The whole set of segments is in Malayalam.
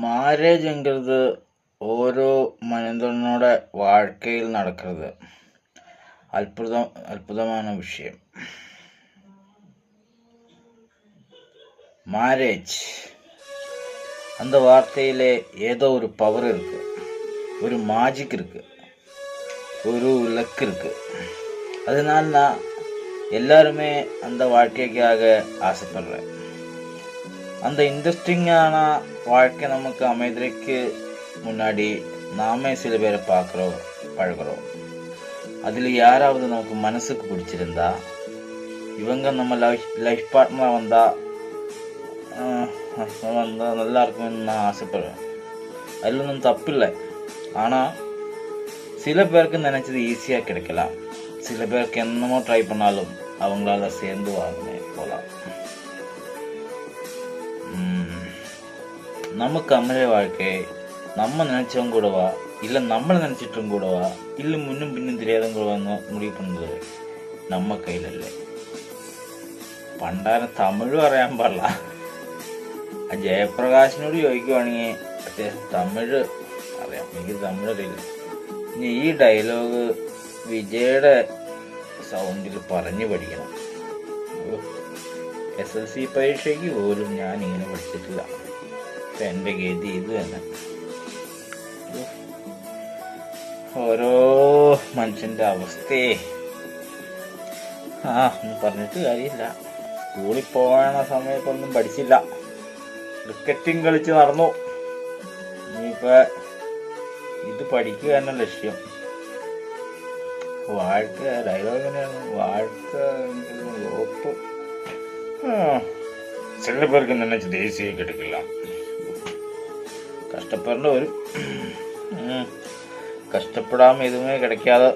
മാരേജെങ്കിലത് ഓരോ മനിതനുടെ വാഴ്ക്കയിൽ നടക്കുന്നത് അത്ഭുതം അത്ഭുതമാണ് വിഷയം മാരേജ് அந்த வார்த்தையில் ஏதோ ஒரு பவர் இருக்குது ஒரு மாஜிக் இருக்குது ஒரு லக் இருக்குது அதனால நான் எல்லாருமே அந்த வாழ்க்கைக்காக ஆசைப்படுறேன். அந்த இன்ட்ரெஸ்டிங்கான வாழ்க்கை நமக்கு அமைதிக்கு முன்னாடி நாமே சில பேரை பார்க்குறோம் பழகிறோம். அதில் யாராவது நமக்கு மனசுக்கு பிடிச்சிருந்தா இவங்க நம்ம லைஃப் லைஃப் பார்ட்னராக வந்தால் வந்தால் நல்லா இருக்கும்னு நான் ஆசைப்படுவேன். அதில் ஒன்றும் தப்பு இல்லை ஆனால் சில பேருக்கு நினச்சது ஈஸியாக கிடைக்கலாம். சில பேருக்கு என்னமோ ட்ரை பண்ணாலும் அவங்களால சேர்ந்து வாங்கினே போகலாம். നമുക്ക് അമ്മയുടെ வாழ்க்கை നമ്മ നനച്ചവും கூடவா ഇല്ല നമ്മൾ നനച്ചിട്ടും கூடவா ഇല്ല മുന്നും പിന്നും തിരിയാതും கூடவான்னு முடிவு നമ്മ நம்ம കയ്യിലല്ലേ. പണ്ടാരം തമിഴ് പറയാൻ പാടില്ല. ജയപ്രകാശിനോട് ചോദിക്കുവാണെങ്കിൽ അദ്ദേഹം തമിഴ് അറിയാം എനിക്ക് തമിഴ് അറിയില്ല. ഇനി ഈ ഡയലോഗ് വിജയുടെ സൗണ്ടിൽ പറഞ്ഞു പഠിക്കണം. എസ് എസ് സി പരീക്ഷയ്ക്ക് പോലും ഞാൻ ഇങ്ങനെ പഠിച്ചിട്ടില്ല. എന്റെ ഗതി ഇത് തന്നെ. ഓരോ മനുഷ്യന്റെ അവസ്ഥയെ ആ ഒന്നും പറഞ്ഞിട്ട് കാര്യമില്ല. സ്കൂളിൽ പോകണ സമയത്തൊന്നും പഠിച്ചില്ല. ക്രിക്കറ്റും കളിച്ച് നടന്നു. ഇനിയിപ്പോ ഇത് പഠിക്കുക എന്ന ലക്ഷ്യം. വാഴ്ക്ക ഡയലോഗ് എങ്ങനെയാണ്? വാഴ്ക്ക ലോപ്പ് ചില പേർക്ക് തന്നെ ദേശീയ കിടക്കില്ല കഷ്ടപ്പെടേണ്ടി വരും. കഷ്ടപ്പെടാമ ഇതുമേ കിടക്കാതെ.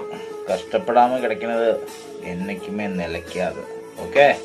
കഷ്ടപ്പെടാമോ കിടക്കണത്. എന്നയ്ക്കുമേ നിലയ്ക്കാതെ. ഓക്കേ